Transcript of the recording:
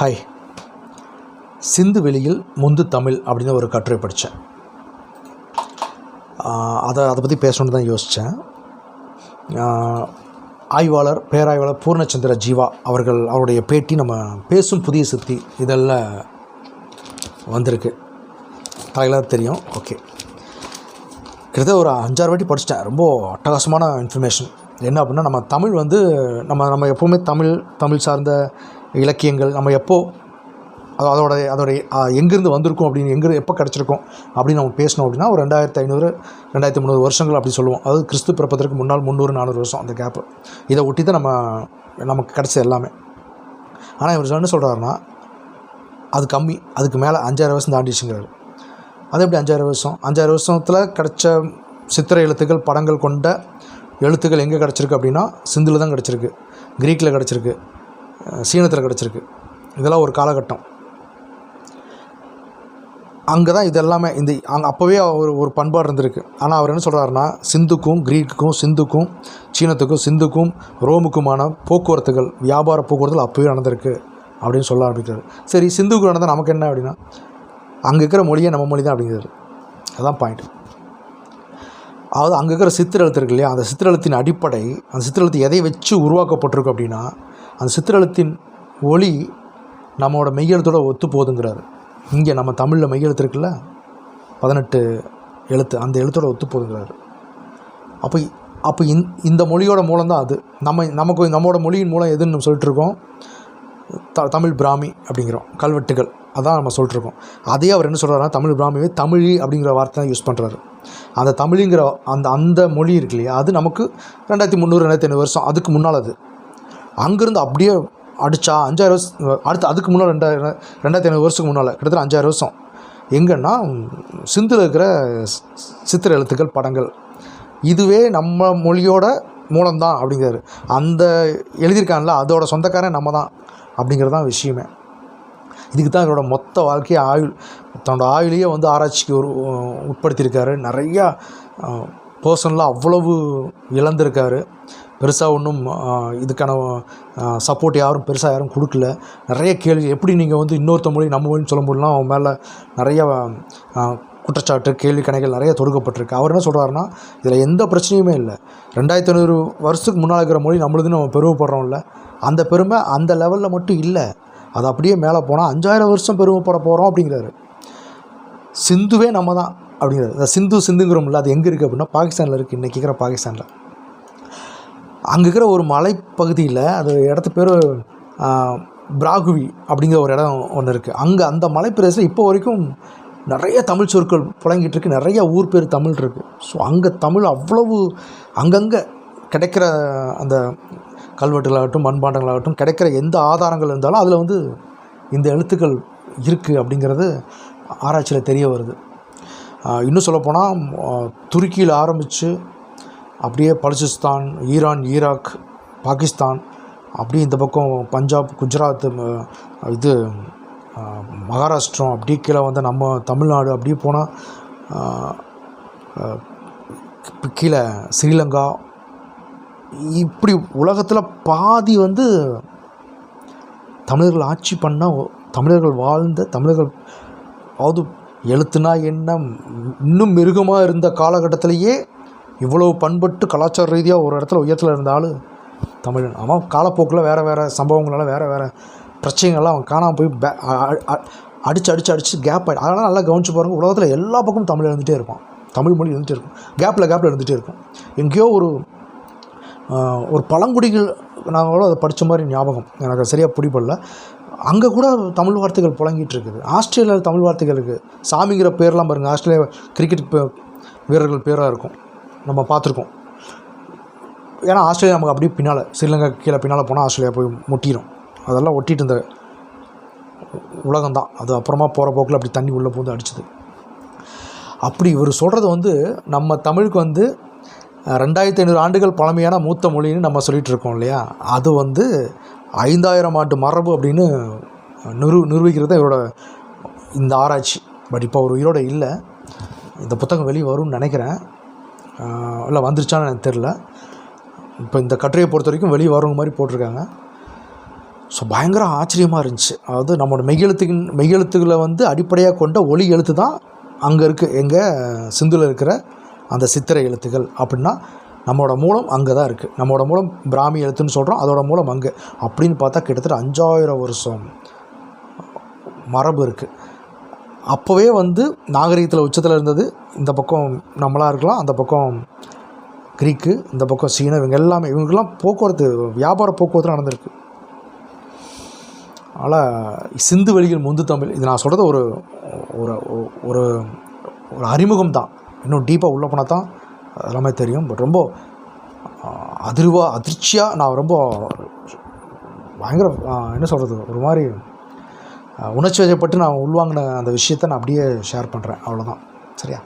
Hi. சிந்து வெளியில் முந்து தமிழ் அப்படின்னு ஒரு கட்டுரை படித்தேன். அதை அதை பற்றி பேசணுன்னு தான் யோசித்தேன். ஆய்வாளர் பேராய்வாளர் பூர்ணச்சந்திர ஜீவா அவர்கள் அவருடைய பேட்டி நம்ம பேசும் புதிய சித்தி இதெல்லாம் வந்திருக்கு. தலைகளாக தெரியும். ஓகே. கிட்டத்தட்ட ஒரு அஞ்சாறு வாட்டி படிச்சிட்டேன். ரொம்ப அட்டகாசமான இன்ஃபர்மேஷன் என்ன அப்படின்னா நம்ம தமிழ் வந்து நம்ம நம்ம எப்போவுமே தமிழ் தமிழ் சார்ந்த இலக்கியங்கள் நம்ம எப்போ அது அதோட அதோடைய எங்கேருந்து வந்திருக்கும் அப்படின்னு எங்கே எப்போ கிடச்சிருக்கோம் அப்படின்னு நம்ம பேசணும் அப்படின்னா ஒரு ரெண்டாயிரத்து ஐநூறு ரெண்டாயிரத்து முந்நூறு வருஷங்கள் அப்படி சொல்லுவோம். அதாவது கிறிஸ்து பிறப்பதற்கு முன்னால் முந்நூறு நானூறு வருஷம் அந்த கேப்பு இதை ஒட்டி தான் நம்ம நமக்கு கிடச்சது எல்லாமே. ஆனால் இவர் என்ன சொல்கிறாருன்னா அது கம்மி அதுக்கு மேலே அஞ்சாயிரம் வருஷம் தாண்டிச்சுங்கிறாரு அது எப்படி அஞ்சாயிரம் வருஷம்? அஞ்சாயிரம் வருஷத்தில் கிடச்ச சித்திரை எழுத்துக்கள் படங்கள் கொண்ட எழுத்துக்கள் எங்கே கிடச்சிருக்கு அப்படின்னா சிந்தில் தான் கிடச்சிருக்கு. க்ரீக்கில் கிடச்சிருக்கு. சீனத்தில் கிடச்சிருக்கு. இதெல்லாம் ஒரு காலகட்டம். அங்கே தான் இது எல்லாமே இந்த அங்கே அப்போவே ஒரு ஒரு பண்பாடு இருந்திருக்கு. ஆனால் அவர் என்ன சொல்கிறாருன்னா சிந்துக்கும் க்ரீக்குக்கும் சிந்துக்கும் சீனத்துக்கும் சிந்துக்கும் ரோமுக்குமான போக்குவரத்துகள் வியாபார போக்குவரத்துகள் அப்போவே நடந்திருக்கு அப்படின்னு சொல்ல ஆரம்பிக்கிறார். சரி சிந்துக்கு நடந்தால் நமக்கு என்ன அப்படின்னா அங்கே இருக்கிற மொழியே நம்ம மொழி தான் அப்படிங்கிறது அதுதான் பாயிண்ட் அதாவது அங்கே இருக்கிற சித்திரெழுத்து இருக்கு இல்லையா? அந்த சித்திரெழுத்தின் அடிப்படை அந்த சித்திரெழுத்து எதை வச்சு உருவாக்கப்பட்டிருக்கு அப்படின்னா அந்த சித்திரெழுத்தின் ஒளி நம்மளோட மெய்யெழுத்தோட ஒத்து போகுதுங்கிறாரு இங்கே நம்ம தமிழில் மெய்யெழுத்து இருக்குல்ல? பதினெட்டு எழுத்து அந்த எழுத்தோட ஒத்து போகுதுங்கிறாரு அப்போ அப்போ இந் இந்த மொழியோட மூலம் தான் அது. நம்ம நமக்கு நம்மளோட மொழியின் மூலம் எதுன்னு நம்ம சொல்லிட்டுருக்கோம். த தமிழ் பிராமி அப்படிங்கிறோம். கல்வெட்டுகள் அதான் நம்ம சொல்லிட்டுருக்கோம். அதே அவர் என்ன சொல்கிறாருன்னா தமிழ் பிராமியே தமிழி அப்படிங்கிற வார்த்தை தான் யூஸ் பண்ணுறாரு அந்த தமிழிங்கிற அந்த அந்த மொழி இருக்கு இல்லையா அது நமக்கு ரெண்டாயிரத்தி முந்நூறு ரெண்டாயிரத்தி ஐநூறு வருஷம் அதுக்கு முன்னால் அது. அங்கேருந்து அப்படியே அடித்தா அஞ்சாயிரம் வருஷம் அடுத்து அதுக்கு முன்னால் ரெண்டாயிரம் ரெண்டாயிரத்தி ஐநூறு வருஷத்துக்கு முன்னால் கிட்டத்தட்ட அஞ்சாயிரம் வருஷம். எங்கன்னா சிந்தில் இருக்கிற சித்திர எழுத்துக்கள் படங்கள். இதுவே நம்ம மொழியோட மூலம்தான் அப்படிங்கிறாரு. அந்த எழுதியிருக்கான்ல அதோட சொந்தக்காரன் நம்ம தான் அப்படிங்கிறது தான் விஷயமே. இதுக்கு தான் இவரோட மொத்த வாழ்க்கையை ஆயுள் தன்னோட ஆயுளையே வந்து ஆராய்ச்சிக்கு ஒரு உட்படுத்தியிருக்காரு. நிறையா பர்சனலாக அவ்வளவு இழந்திருக்காரு. பெருசாக ஒன்றும் இதுக்கான சப்போர்ட் யாரும் பெருசாக யாரும் கொடுக்கல. நிறைய கேள்வி எப்படி நீங்கள் வந்து இன்னொருத்த மொழி நம்ம மொழின்னு சொல்ல முடியலாம் அவன் மேலே நிறைய குற்றச்சாட்டு கேள்வி கணைகள் நிறைய தொடுக்கப்பட்டிருக்கு. அவர் என்ன சொல்கிறாருன்னா இதில் எந்த பிரச்சனையுமே இல்லை. ரெண்டாயிரத்தி ஐநூறு வருஷத்துக்கு முன்னால் இருக்கிற மொழி நம்மளுதுன்னு நம்ம பெருமைப்படுறோம்ல அந்த பெருமை அந்த லெவலில் மட்டும் இல்லை. அது அப்படியே மேலே போனால் அஞ்சாயிரம் வருஷம் பெருமைப்பட போகிறோம் அப்படிங்கிறாரு. சிந்துவே நம்ம தான் அப்படிங்கிறது சிந்து சிந்துங்கிறோம்ல அது எங்கே இருக்குது அப்படின்னா பாகிஸ்தானில் இருக்குது இன்றைக்கி இருக்கிற பாகிஸ்தானில். அங்கே இருக்கிற ஒரு மலைப்பகுதியில் அது இடத்து பேர் பிராகுவி அப்படிங்கிற ஒரு இடம் ஒன்று இருக்குது அங்கே அந்த மலைப்பிரதேசம் இப்போ வரைக்கும் நிறைய தமிழ் சொற்கள் புழங்கிட்டு இருக்கு. நிறைய ஊர் பேர் தமிழ் இருக்குது ஸோ அங்கே தமிழ் அவ்வளவு அங்கங்கே கிடைக்கிற அந்த கல்வெட்டுகளாகட்டும் மண்பாண்டங்களாகட்டும் கிடைக்கிற எந்த ஆதாரங்கள் இருந்தாலும் அதில் வந்து இந்த எழுத்துக்கள் இருக்குது அப்படிங்கிறது ஆராய்ச்சியில் தெரிய வருது. இன்னும் சொல்லப்போனால் துருக்கியில் ஆரம்பித்து அப்படியே பலுச்சிஸ்தான் ஈரான் ஈராக் பாகிஸ்தான் அப்படியே இந்த பக்கம் பஞ்சாப் குஜராத் இது மகாராஷ்டிரம் அப்படியே கீழே வந்து நம்ம தமிழ்நாடு அப்படியே போனால் கீழே ஸ்ரீலங்கா இப்படி உலகத்தில் பாதி வந்து தமிழர்கள் ஆட்சி பண்ண தமிழர்கள் வாழ்ந்த தமிழர்கள் அதாவது எழுத்துனா என்ன? இன்னும் மிருகமாக இருந்த காலகட்டத்திலேயே இவ்வளோ பண்பட்டு கலாச்சார ரீதியாக ஒரு இடத்துல உயரத்தில் இருந்தாலும் தமிழன். அவன் காலப்போக்கில் வேறு வேறு சம்பவங்களால் வேறு வேறு பிரச்சனைகள்லாம் அவன் காணாமல் போய் பே அடித்து அடித்து அடித்து கேப் ஆகி அதனால் நல்லா கவனிச்சு பாருங்கள் உலகத்தில் எல்லா பக்கமும் தமிழ் இருந்துகிட்டே இருப்பான் தமிழ் மொழி இருந்துகிட்டே இருக்கும். கேப்பில் கேப்பில் இருந்துகிட்டே இருக்கும். எங்கேயோ ஒரு ஒரு பழங்குடிகள் நாங்கள் கூட அதை படித்த மாதிரி ஞாபகம். எனக்கு சரியாக பிடிப்படல அங்கே கூட தமிழ் வார்த்தைகள் புழங்கிட்டு இருக்குது. ஆஸ்திரேலியாவில் தமிழ் வார்த்தைகள் இருக்குது சாமிங்கிற பேர்லாம் பாருங்கள் ஆஸ்திரேலியா கிரிக்கெட் வீரர்கள் பேராக இருக்கும். நம்ம பார்த்துருக்கோம் ஏன்னா ஆஸ்திரேலியா நமக்கு அப்படியே பின்னால் ஸ்ரீலங்கா கீழே பின்னால் போனால் ஆஸ்திரேலியா போய் முட்டிடும் அதெல்லாம் ஒட்டிட்டு இருந்த உலகம் தான் அது அப்புறமா போகிற போக்கில் அப்படி தண்ணி உள்ளே போந்து அடிச்சுது. அப்படி இவர் சொல்கிறது வந்து நம்ம தமிழுக்கு வந்து ரெண்டாயிரத்தி ஐநூறு ஆண்டுகள் பழமையான மூத்த மொழின்னு நம்ம சொல்லிகிட்டு இருக்கோம் இல்லையா? அது வந்து ஐந்தாயிரம் ஆண்டு மரபு அப்படின்னு நிரு நிரூபிக்கிறது இவரோட இந்த ஆராய்ச்சி. பட் இப்போ அவர் உயிரோடு இல்லை. இந்த புத்தகம் வெளியே வரும்னு நினைக்கிறேன். இல்லை வந்துருச்சான்னு எனக்கு தெரில இப்போ இந்த கட்டுரையை பொறுத்த வரைக்கும் வெளியே வரவங்க மாதிரி போட்டிருக்காங்க. ஸோ பயங்கர ஆச்சரியமாக இருந்துச்சு. அதாவது நம்மளோட மெய்யெழுத்துக்கின் மெய்யெழுத்துக்களை வந்து அடிப்படையாக கொண்ட ஒளி எழுத்து தான் அங்கே இருக்குது எங்கள் சிந்துவில் இருக்கிற அந்த சித்திரை எழுத்துக்கள் அப்படின்னா நம்மளோட மூலம் அங்கே தான் இருக்குது நம்மளோட மூலம் பிராமி எழுத்துன்னு சொல்கிறோம் அதோட மூலம் அங்கே. அப்படின்னு பார்த்தா கிட்டத்தட்ட அஞ்சாயிரம் வருஷம் மரபு இருக்குது அப்போவே வந்து நாகரிகத்தில் உச்சத்தில் இருந்தது. இந்த பக்கம் நம்மளாக இருக்கலாம் அந்த பக்கம் கிரீக்கு இந்த பக்கம் சீனம் இவங்க எல்லாமே இவங்கெல்லாம் போக்குவரத்து வியாபார போக்குவரத்து நடந்திருக்கு. அதனால் சிந்து வெளியில் முந்து தமிழ் இது நான் சொல்கிறது ஒரு ஒரு ஒரு ஒரு அறிமுகம் தான். இன்னும் டீப்பாக உள்ளே போனால் தான் எல்லாமே தெரியும். பட் ரொம்ப அதிர்வாக அதிர்ச்சியாக நான் ரொம்ப பயங்கர என்ன சொல்கிறது ஒரு மாதிரி உணர்ச்சி வயப்பட்டு நான் உள்வாங்கின அந்த விஷயத்தை நான் அப்படியே ஷேர் பண்ணுறேன் அவ்வளோதான் சரியா?